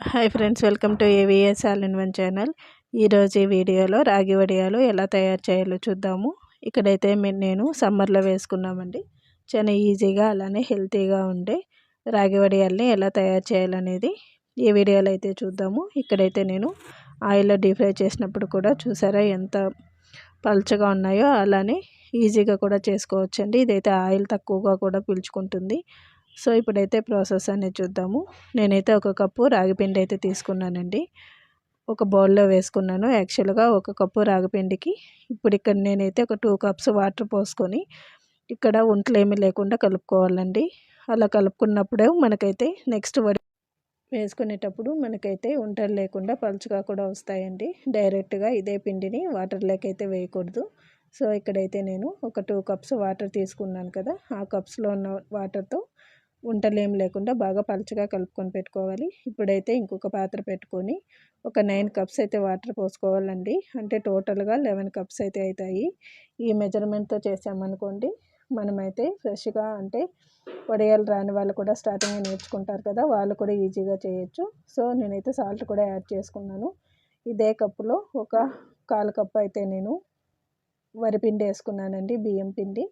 Hi friends welcome to AVS all in one channel ఈరోజు ఈ వీడియోలో రాగి వడియాలు ఎలా తయారు చేయాలో చూద్దాము. ఇక్కడైతే నేను సమ్మర్లో వేసుకున్నామండి. చాలా ఈజీగా అలానే హెల్తీగా ఉండే రాగి వడియాల్ని ఎలా తయారు చేయాలనేది ఈ వీడియోలో అయితే చూద్దాము. ఇక్కడైతే నేను ఆయిల్లో డీప్ ఫ్రై చేసినప్పుడు కూడా చూసారా ఎంత పలుచగా ఉన్నాయో అలానే ఈజీగా కూడా చేసుకోవచ్చండి. ఇదైతే ఆయిల్ తక్కువగా కూడా పీల్చుకుంటుంది. సో ఇప్పుడైతే ప్రాసెస్ అనేది చూద్దాము. నేనైతే ఒక కప్పు రాగిపిండి అయితే తీసుకున్నానండి. ఒక బౌల్లో వేసుకున్నాను. యాక్చువల్గా ఒక కప్పు రాగిపిండికి ఇప్పుడు ఇక్కడ నేనైతే ఒక టూ కప్స్ వాటర్ పోసుకొని ఇక్కడ ఒంట్లు ఏమీ లేకుండా కలుపుకోవాలండి. అలా కలుపుకున్నప్పుడే మనకైతే నెక్స్ట్ వడి వేసుకునేటప్పుడు మనకైతే వంటలు లేకుండా పలుచుగా కూడా వస్తాయండి. డైరెక్ట్గా ఇదే పిండిని వాటర్లోకి వేయకూడదు. సో ఇక్కడైతే నేను ఒక టూ కప్స్ వాటర్ తీసుకున్నాను కదా ఆ కప్స్లో ఉన్న వాటర్తో ఉంటలేం లేకుండా బాగా పలుచగా కలుపుకొని పెట్టుకోవాలి. ఇప్పుడైతే ఇంకొక పాత్ర పెట్టుకొని ఒక నైన్ కప్స్ అయితే వాటర్ పోసుకోవాలండి. అంటే టోటల్గా లెవెన్ కప్స్ అయితే అవుతాయి ఈ మెజర్మెంట్తో చేసామనుకోండి మనమైతే ఫ్రెష్గా అంటే వడియాలు రాని వాళ్ళు కూడా స్టార్టింగ్ నేర్చుకుంటారు కదా వాళ్ళు కూడా ఈజీగా చేయొచ్చు. సో నేనైతే సాల్ట్ కూడా యాడ్ చేసుకున్నాను. ఇదే కప్పులో ఒక కాలు కప్పు అయితే నేను వరిపిండి వేసుకున్నానండి బియ్యం పిండి.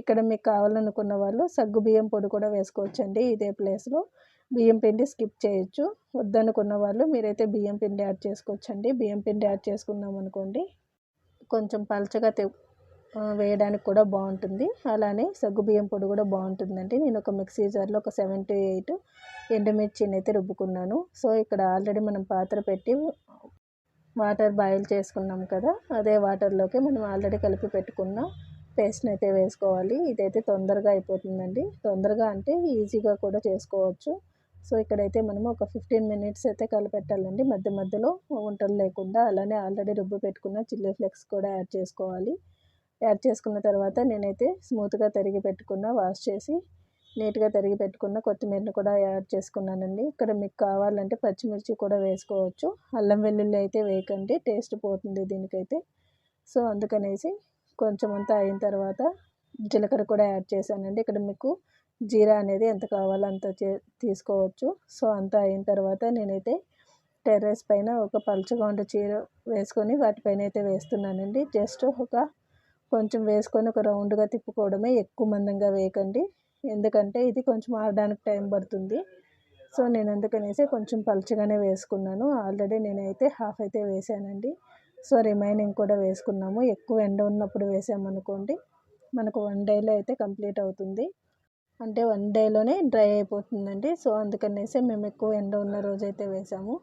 ఇక్కడ మీకు కావాలనుకున్న వాళ్ళు సగ్గు బియ్యం పొడి కూడా వేసుకోవచ్చండి. ఇదే ప్లేస్లో బియ్యం పిండి స్కిప్ చేయొచ్చు. వద్దనుకున్న వాళ్ళు మీరైతే బియ్యం పిండి యాడ్ చేసుకోవచ్చండి. బియ్యం పిండి యాడ్ చేసుకున్నాం అనుకోండి కొంచెం పలచగా వేయడానికి కూడా బాగుంటుంది. అలానే సగ్గు బియ్యం పొడి కూడా బాగుంటుందండి. నేను ఒక మిక్సీ జార్లో ఒక సెవెన్ టు ఎయిట్ ఎండుమిర్చిని అయితే రుబ్బుకున్నాను. సో ఇక్కడ ఆల్రెడీ మనం పాత్ర పెట్టి వాటర్ బాయిల్ చేసుకున్నాం కదా అదే వాటర్లోకి మనం ఆల్రెడీ కలిపి పెట్టుకున్నాం పేస్ట్ని అయితే వేసుకోవాలి. ఇదైతే తొందరగా అయిపోతుందండి. తొందరగా అంటే ఈజీగా కూడా చేసుకోవచ్చు. సో ఇక్కడైతే మనము ఒక ఫిఫ్టీన్ మినిట్స్ అయితే కలిపెట్టాలండి. మధ్య మధ్యలో వంటలు లేకుండా అలానే ఆల్రెడీ రుబ్బు పెట్టుకున్న చిల్లీ ఫ్లెక్స్ కూడా యాడ్ చేసుకోవాలి. యాడ్ చేసుకున్న తర్వాత నేనైతే స్మూత్గా తరిగి పెట్టుకున్న వాష్ చేసి నీట్గా తరిగి పెట్టుకున్న కొత్తిమీరని కూడా యాడ్ చేసుకున్నానండి. ఇక్కడ మీకు కావాలంటే పచ్చిమిర్చి కూడా వేసుకోవచ్చు. అల్లం వెల్లుల్లి అయితే వేయకండి. టేస్ట్ పోతుంది దీనికైతే. సో అందుకనేసి కొంచెం అంతా అయిన తర్వాత జీలకర్ర కూడా యాడ్ చేశానండి. ఇక్కడ మీకు జీరా అనేది ఎంత కావాలో అంత చే తీసుకోవచ్చు. సో అంతా అయిన తర్వాత నేనైతే టెర్రస్ పైన ఒక పలుచగా ఉండే చీర వేసుకొని వాటిపైన అయితే వేస్తున్నానండి. జస్ట్ ఒక కొంచెం వేసుకొని ఒక రౌండ్గా తిప్పుకోవడమే ఎక్కువ మందంగా వేయకండి. ఎందుకంటే ఇది కొంచెం ఆడడానికి టైం పడుతుంది. సో నేను అందుకనేసి కొంచెం పలుచగానే వేసుకున్నాను. ఆల్రెడీ నేనైతే హాఫ్ అయితే వేసానండి. సో రిమైనింగ్ కూడా వేసుకున్నాము. ఎక్కువ ఎండ ఉన్నప్పుడు వేసామనుకోండి మనకు వన్ డేలో అయితే కంప్లీట్ అవుతుంది. అంటే వన్ డేలోనే డ్రై అయిపోతుందండి. సో అందుకనేసి మేము ఎక్కువ ఎండ ఉన్న రోజైతే వేసాము.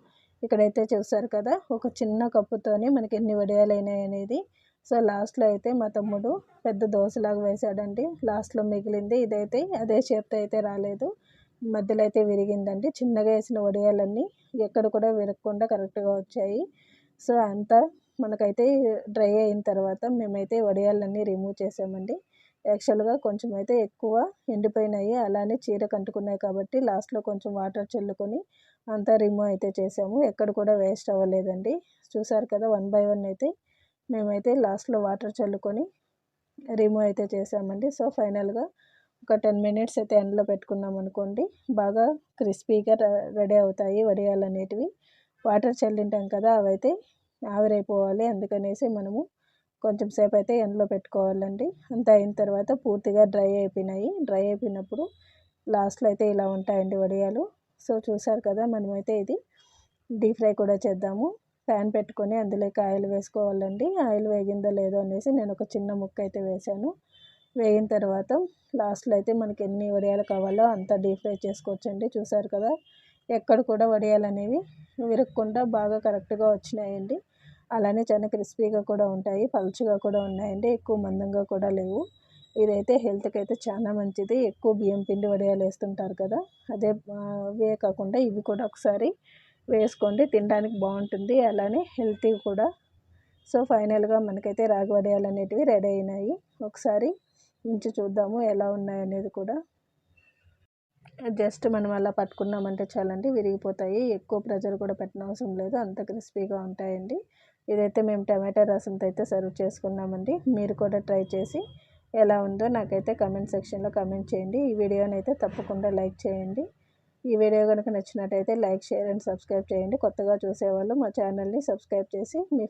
ఇక్కడైతే చూసారు కదా ఒక చిన్న కప్పుతోనే మనకి ఎన్ని వడియాలు అయినాయి అనేది. సో లాస్ట్లో అయితే మా తమ్ముడు పెద్ద దోశలాగా వేసాడండి. లాస్ట్లో మిగిలింది ఇదైతే అదే షేప్తో అయితే రాలేదు. మధ్యలో అయితే విరిగిందండి. చిన్నగా వేసిన వడియాలన్నీ ఎక్కడ కూడా విరగకుండా కరెక్ట్గా వచ్చాయి. సో అంతా మనకైతే డ్రై అయిన తర్వాత మేమైతే వడియాలన్నీ రిమూవ్ చేసామండి. యాక్చువల్గా కొంచెం అయితే ఎక్కువ ఎండిపోయినాయి. అలానే చీర కంటుకున్నాయి కాబట్టి లాస్ట్లో కొంచెం వాటర్ చల్లుకొని అంతా రిమూవ్ అయితే చేసాము. ఎక్కడ కూడా వేస్ట్ అవ్వలేదండి. చూసారు కదా వన్ బై వన్ అయితే మేమైతే లాస్ట్లో వాటర్ చల్లుకొని రిమూవ్ అయితే చేసామండి. సో ఫైనల్గా ఒక టెన్ మినిట్స్ అయితే ఎండలో పెట్టుకున్నాం అనుకోండి. బాగా క్రిస్పీగా రెడీ అవుతాయి వడియాలు అనేటివి వాటర్ చల్లింటాం కదా అవైతే ఆవిరైపోవాలి. అందుకనేసి మనము కొంచెం సేపు అయితే ఎండలో పెట్టుకోవాలండి. అంత అయిన తర్వాత పూర్తిగా డ్రై అయిపోయినాయి. డ్రై అయిపోయినప్పుడు లాస్ట్లో అయితే ఇలా ఉంటాయండి వడియాలు. సో చూసారు కదా మనమైతే ఇది డీప్ ఫ్రై కూడా చేద్దాము. ప్యాన్ పెట్టుకొని అందులోకి ఆయిల్ వేసుకోవాలండి. ఆయిల్ వేగిందో లేదో అనేసి నేను ఒక చిన్న ముక్క అయితే వేసాను వేగిన తర్వాత లాస్ట్లో అయితే మనకి ఎన్ని వడియాలు కావాలో అంత డీప్ ఫ్రై చేసుకోవచ్చండి. చూసారు కదా ఎక్కడ కూడా వడియాలు అనేవి విరగకుండా బాగా కరెక్ట్గా వచ్చినాయండి. అలానే చాలా క్రిస్పీగా కూడా ఉంటాయి. పలుచుగా కూడా ఉన్నాయండి. ఎక్కువ మందంగా కూడా లేవు. ఇదైతే హెల్త్కి అయితే చాలా మంచిది. ఎక్కువ బియ్యం పిండి వడియాలు వేస్తుంటారు కదా అదే అవే కాకుండా ఇవి కూడా ఒకసారి వేసుకోండి. తినడానికి బాగుంటుంది. అలానే హెల్తీ కూడా. సో ఫైనల్గా మనకైతే రాగి వడియాలు అనేటివి రెడీ అయినాయి. ఒకసారి ఉంచి చూద్దాము ఎలా ఉన్నాయనేది కూడా. జస్ట్ మనం అలా పట్టుకున్నామంటే చాలండి విరిగిపోతాయి. ఎక్కువ ప్రెజర్ కూడా పెట్టిన అవసరం లేదు. అంత క్రిస్పీగా ఉంటాయండి. ఇదైతే మేము టమాటా రసంతో అయితే సర్వ్ చేసుకున్నామండి. మీరు కూడా ట్రై చేసి ఎలా ఉందో నాకైతే కమెంట్ సెక్షన్లో కమెంట్ చేయండి. ఈ వీడియోని అయితే తప్పకుండా లైక్ చేయండి. ఈ వీడియో కనుక నచ్చినట్టయితే లైక్ షేర్ అండ్ సబ్స్క్రైబ్ చేయండి. కొత్తగా చూసేవాళ్ళు మా ఛానల్ని సబ్స్క్రైబ్ చేసి మీ